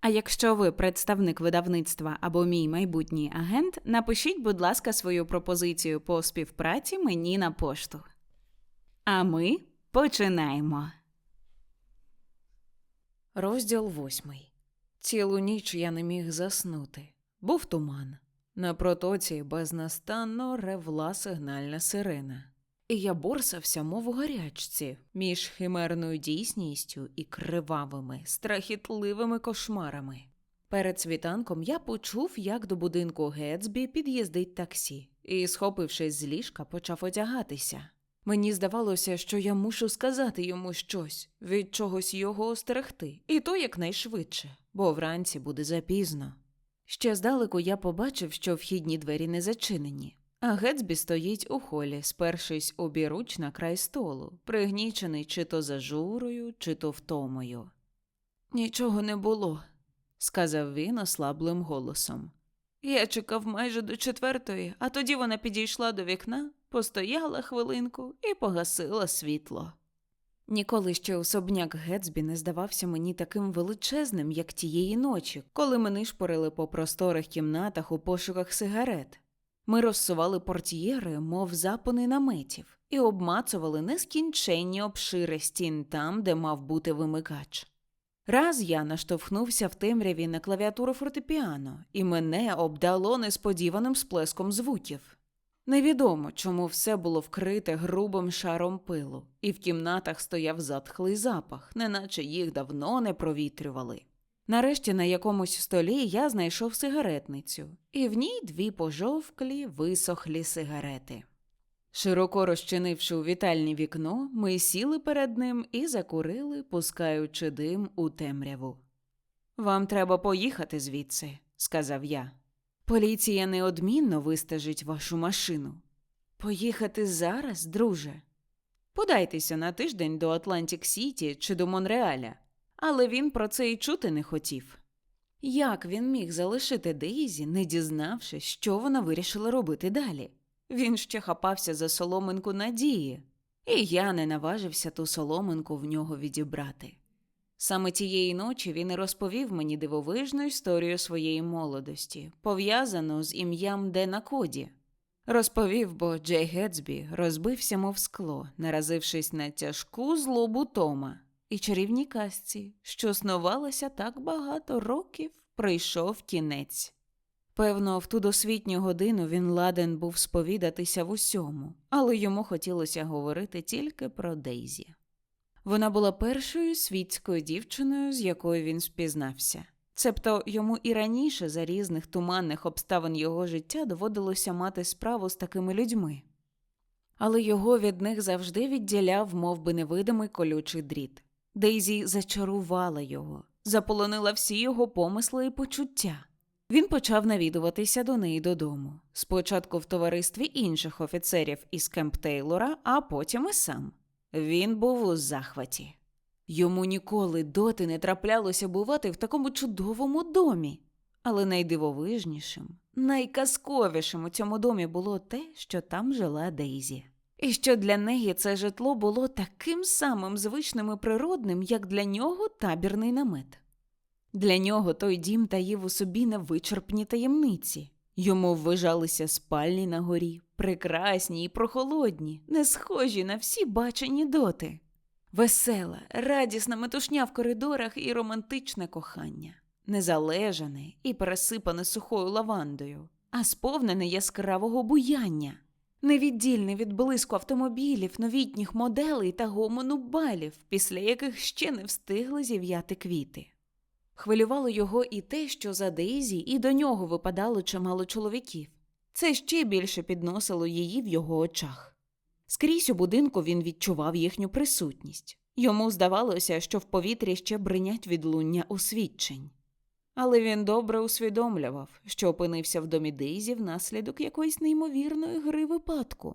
А якщо ви представник видавництва або мій майбутній агент, напишіть, будь ласка, свою пропозицію по співпраці мені на пошту. А ми починаємо. Розділ восьмий. Цілу ніч я не міг заснути. Був туман. На протоці безнастанно ревла сигнальна сирена. І я борсався, мов у гарячці, між химерною дійсністю і кривавими, страхітливими кошмарами. Перед світанком я почув, як до будинку Гетсбі під'їздить таксі, і, схопившись з ліжка, почав одягатися. Мені здавалося, що я мушу сказати йому щось, від чогось його остерегти, і то якнайшвидше, бо вранці буде запізно. Ще здалеку я побачив, що вхідні двері не зачинені, а Гетсбі стоїть у холі, спершись обіруч на край столу, пригнічений чи то зажурою, чи то втомою. Нічого не було, сказав він ослаблим голосом. Я чекав майже до четвертої, а тоді вона підійшла до вікна, постояла хвилинку і погасила світло. Ніколи ще особняк Гетсбі не здавався мені таким величезним, як тієї ночі, коли ми нишпорили по просторих кімнатах у пошуках сигарет. Ми розсували портьєри, мов запони наметів, і обмацували нескінченні обшири стін там, де мав бути вимикач. Раз я наштовхнувся в темряві на клавіатуру фортепіано, і мене обдало несподіваним сплеском звуків. Невідомо, чому все було вкрите грубим шаром пилу, і в кімнатах стояв затхлий запах, неначе їх давно не провітрювали. Нарешті на якомусь столі я знайшов сигаретницю, і в ній дві пожовклі, висохлі сигарети. Широко розчинивши у вітальні вікно, ми сіли перед ним і закурили, пускаючи дим у темряву. Вам треба поїхати звідси, сказав я. Поліція неодмінно вистежить вашу машину. Поїхати зараз, друже. Подайтеся на тиждень до Атлантик Сіті чи до Монреаля, але він про це й чути не хотів. Як він міг залишити Дейзі, не дізнавшись, що вона вирішила робити далі? Він ще хапався за соломинку надії, і я не наважився ту соломинку в нього відібрати. Саме тієї ночі він і розповів мені дивовижну історію своєї молодості, пов'язану з ім'ям Дена Коді. Розповів, бо Джей Гетсбі розбився, мов скло, наразившись на тяжку злобу Тома, і чарівній казці, що снувалася так багато років, прийшов кінець. Певно, в ту досвітню годину він ладен був сповідатися в усьому, але йому хотілося говорити тільки про Дейзі. Вона була першою світською дівчиною, з якою він спізнався. Цебто йому і раніше за різних туманних обставин його життя доводилося мати справу з такими людьми. Але його від них завжди відділяв мов би, невидимий колючий дріт. Дейзі зачарувала його, заполонила всі його помисли і почуття. Він почав навідуватися до неї додому, спочатку в товаристві інших офіцерів із Кемп Тейлора, а потім і сам. Він був у захваті. Йому ніколи доти не траплялося бувати в такому чудовому домі. Але найдивовижнішим, найказковішим у цьому домі було те, що там жила Дейзі. І що для неї це житло було таким самим звичним і природним, як для нього табірний намет. Для нього той дім таїв у собі невичерпні таємниці. Йому ввижалися спальні на горі, прекрасні і прохолодні, не схожі на всі бачені доти. Весела, радісна метушня в коридорах і романтичне кохання, незалежане і пересипане сухою лавандою, а сповнене яскравого буяння, невіддільне від блиску автомобілів, новітніх моделей та гомону балів, після яких ще не встигли зів'яти квіти. Хвилювало його і те, що за Дейзі і до нього випадало чимало чоловіків. Це ще більше підносило її в його очах. Скрізь у будинку він відчував їхню присутність. Йому здавалося, що в повітрі ще бринять відлуння освідчень. Але він добре усвідомлював, що опинився в домі Дейзі внаслідок якоїсь неймовірної гри випадку.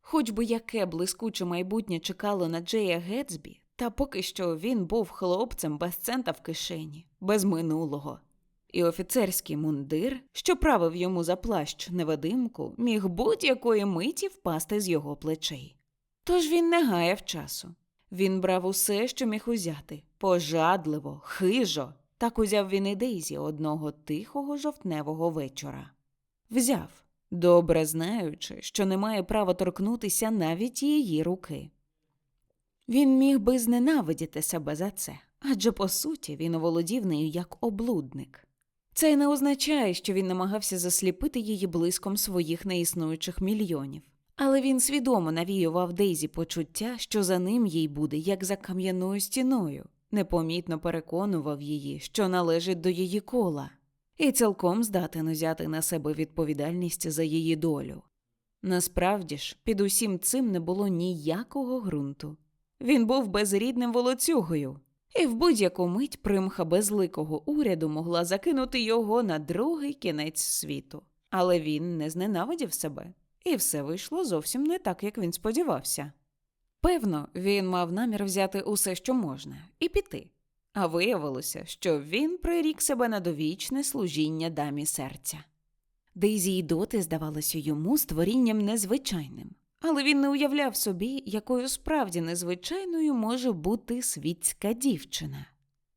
Хоч би яке блискуче майбутнє чекало на Джея Гетсбі, та поки що він був хлопцем без цента в кишені, без минулого. І офіцерський мундир, що правив йому за плащ невидимку, міг будь-якої миті впасти з його плечей. Тож він не гаяв часу. Він брав усе, що міг узяти, пожадливо, хижо. Так узяв він і Дейзі одного тихого жовтневого вечора. Взяв, добре знаючи, що не має права торкнутися навіть її руки. Він міг би зненавидіти себе за це, адже по суті він оволодів нею як облудник. Це не означає, що він намагався засліпити її блиском своїх неіснуючих мільйонів. Але він свідомо навіював Дейзі почуття, що за ним їй буде, як за кам'яною стіною, непомітно переконував її, що належить до її кола, і цілком здатен узяти на себе відповідальність за її долю. Насправді ж, під усім цим не було ніякого ґрунту. Він був безрідним волоцюгою, і в будь-яку мить примха безликого уряду могла закинути його на другий кінець світу. Але він не зненавидів себе, і все вийшло зовсім не так, як він сподівався. Певно, він мав намір взяти усе, що можна, і піти. А виявилося, що він прирік себе на довічне служіння дамі серця. Дейзі й доти здавалося йому створінням незвичайним, але він не уявляв собі, якою справді незвичайною може бути світська дівчина.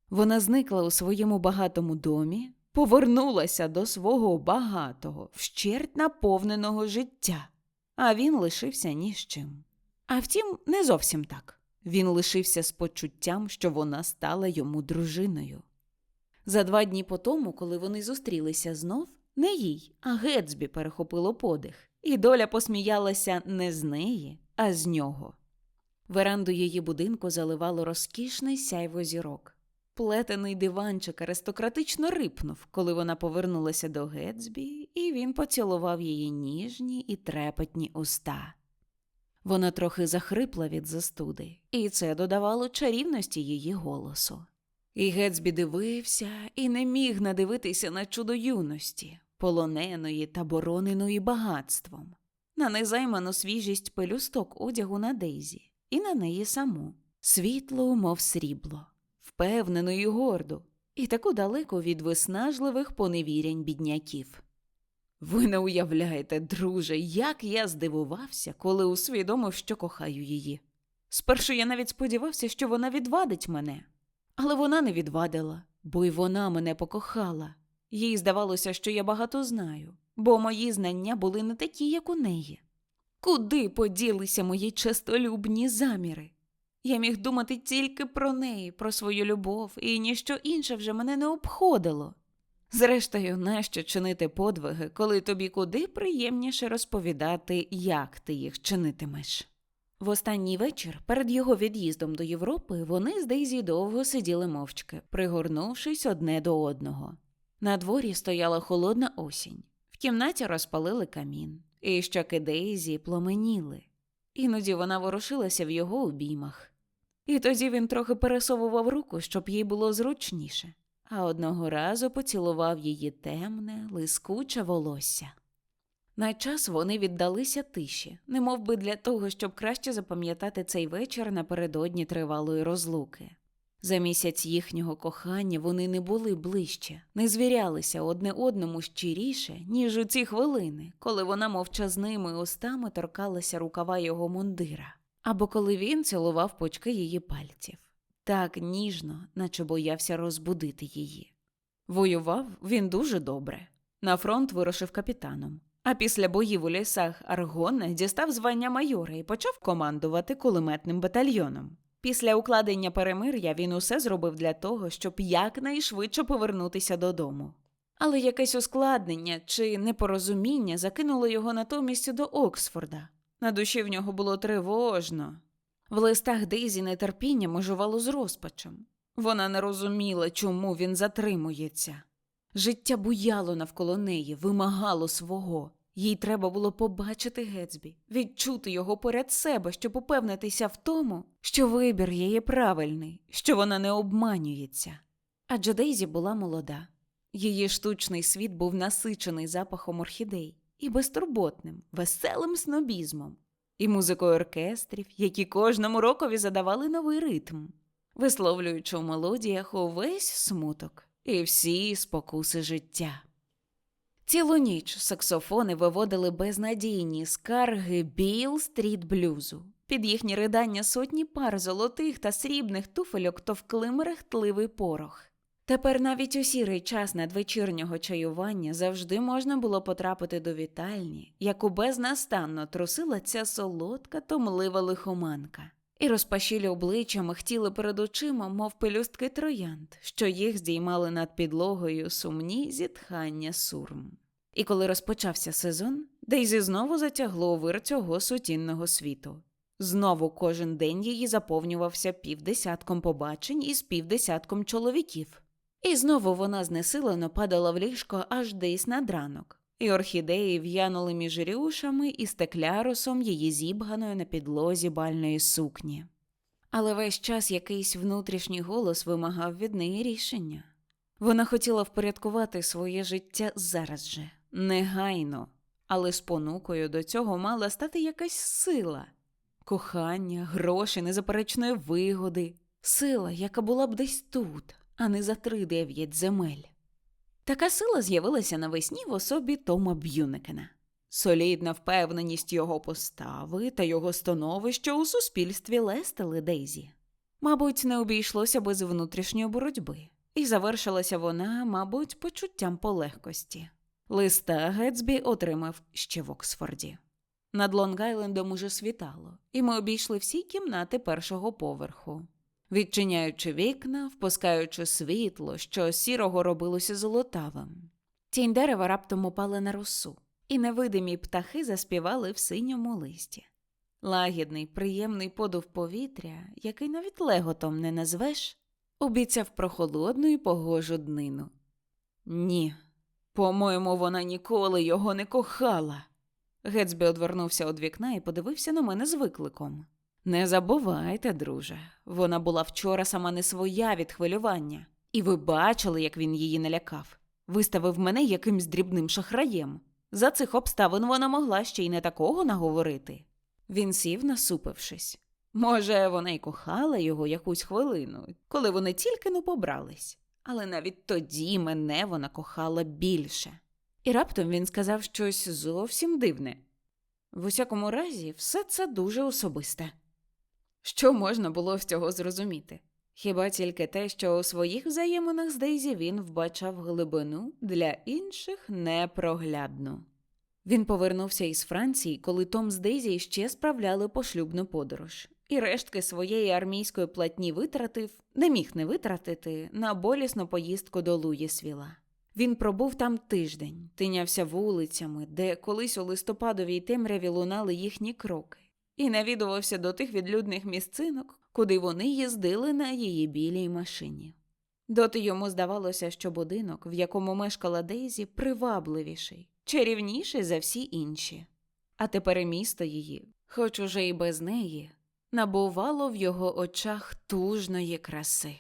Вона зникла у своєму багатому домі, повернулася до свого багатого, вщерть наповненого життя, а він лишився ні з чим. А втім, не зовсім так. Він лишився з почуттям, що вона стала йому дружиною. За два дні по тому, коли вони зустрілися знов, не їй, а Гетсбі перехопило подих, і доля посміялася не з неї, а з нього. Веранду її будинку заливало розкішний сяйво зірок. Плетений диванчик аристократично рипнув, коли вона повернулася до Гетсбі, і він поцілував її ніжні і трепетні уста. Вона трохи захрипла від застуди, і це додавало чарівності її голосу. І Гетсбі дивився і не міг надивитися на чудо юності, полоненої та бороненої багатством, на незайману свіжість пелюсток одягу на Дейзі, і на неї саму, світлу, мов срібло, впевнену і горду, і таку далеко від виснажливих поневірянь бідняків. Ви не уявляєте, друже, як я здивувався, коли усвідомив, що кохаю її. Спершу я навіть сподівався, що вона відвадить мене, але вона не відвадила, бо й вона мене покохала. Їй здавалося, що я багато знаю, бо мої знання були не такі, як у неї. Куди поділися мої честолюбні заміри? Я міг думати тільки про неї, про свою любов, і ніщо інше вже мене не обходило. Зрештою, нащо чинити подвиги, коли тобі куди приємніше розповідати, як ти їх чинитимеш. В останній вечір, перед його від'їздом до Європи, вони з Дейзі довго сиділи мовчки, пригорнувшись одне до одного. На дворі стояла холодна осінь, в кімнаті розпалили камін, і щоки Дейзі пломеніли. Іноді вона ворушилася в його обіймах. І тоді він трохи пересовував руку, щоб їй було зручніше а одного разу поцілував її темне, лискуче волосся. На час вони віддалися тиші, немов би для того, щоб краще запам'ятати цей вечір напередодні тривалої розлуки. За місяць їхнього кохання вони не були ближче, не звірялися одне одному щиріше, ніж у ці хвилини, коли вона мовчазними устами торкалася рукава його мундира, або коли він цілував почки її пальців так ніжно, наче боявся розбудити її. Воював він дуже добре. На фронт вирушив капітаном. А після боїв у лісах Аргона дістав звання майора і почав командувати кулеметним батальйоном. Після укладення перемир'я він усе зробив для того, щоб якнайшвидше повернутися додому. Але якесь ускладнення чи непорозуміння закинуло його натомість до Оксфорда. На душі в нього було тривожно, в листах Дейзі нетерпіння межувало з розпачем. Вона не розуміла, чому він затримується. Життя буяло навколо неї, вимагало свого. Їй треба було побачити Гетсбі, відчути його поряд себе, щоб упевнитися в тому, що вибір її правильний, що вона не обманюється. Адже Дейзі була молода. Її штучний світ був насичений запахом орхідей і безтурботним, веселим снобізмом, і музикою оркестрів, які кожному рокові задавали новий ритм, висловлюючи у мелодіях увесь смуток і всі спокуси життя. Цілу ніч саксофони виводили безнадійні скарги Біл стріт блюзу. Під їхні ридання сотні пар золотих та срібних туфельок товкли мерехтливий порох. Тепер навіть у сірий час надвечірнього чаювання завжди можна було потрапити до вітальні, яку безнастанно трусила ця солодка, томлива лихоманка. І розпашілі обличчя михтіли перед очима, мов пелюстки троянд, що їх здіймали над підлогою сумні зітхання сурм. І коли розпочався сезон, Дейзі знову затягло вир цього сутінного світу. Знову кожен день її заповнювався півдесятком побачень із півдесятком чоловіків. І знову вона знесилено падала в ліжко аж десь над ранок, і орхідеї в'янули між рюшами і стеклярусом її зібганої на підлозі бальної сукні. Але весь час якийсь внутрішній голос вимагав від неї рішення. Вона хотіла впорядкувати своє життя зараз же, негайно, але спонукою до цього мала стати якась сила кохання, гроші, незаперечної вигоди, сила, яка була б десь тут, а не за три дев'ять земель. Така сила з'явилася навесні в особі Тома Б'юнекена. Солідна впевненість його постави та його становища у суспільстві лестили Дейзі. Мабуть, не обійшлося без внутрішньої боротьби, і завершилася вона, мабуть, почуттям полегкості. Листа Гетсбі отримав ще в Оксфорді. Над Лонг-Айлендом уже світало, і ми обійшли всі кімнати першого поверху. Відчиняючи вікна, впускаючи світло, що сірого робилося золотавим. Тінь дерева раптом упала на росу, і невидимі птахи заспівали в синьому листі. Лагідний, приємний подув повітря, який навіть леготом не назвеш, обіцяв прохолодну і погожу днину. Ні, по-моєму, вона ніколи його не кохала. Гетсбі одвернувся від вікна і подивився на мене з викликом. Не забувайте, друже, вона була вчора сама не своя від хвилювання, і ви бачили, як він її налякав. Виставив мене якимсь дрібним шахраєм. За цих обставин вона могла ще й не такого наговорити. Він сів, насупившись. Може, вона й кохала його якусь хвилину, коли вони тільки не побрались, але навіть тоді мене вона кохала більше. І раптом він сказав щось зовсім дивне. В усякому разі, все це дуже особисте. Що можна було з цього зрозуміти? Хіба тільки те, що у своїх взаєминах з Дейзі він вбачав глибину для інших непроглядну. Він повернувся із Франції, коли Том з Дейзі ще справляли пошлюбну подорож, і рештки своєї армійської платні витратив, не міг не витратити, на болісну поїздку до Луїсвіла. Він пробув там тиждень, тинявся вулицями, де колись у листопадовій темряві лунали їхні кроки, і навідувався до тих відлюдних місцинок, куди вони їздили на її білій машині. Доти йому здавалося, що будинок, в якому мешкала Дейзі, привабливіший, чарівніший за всі інші. А тепер і місто її, хоч уже і без неї, набувало в його очах тужної краси.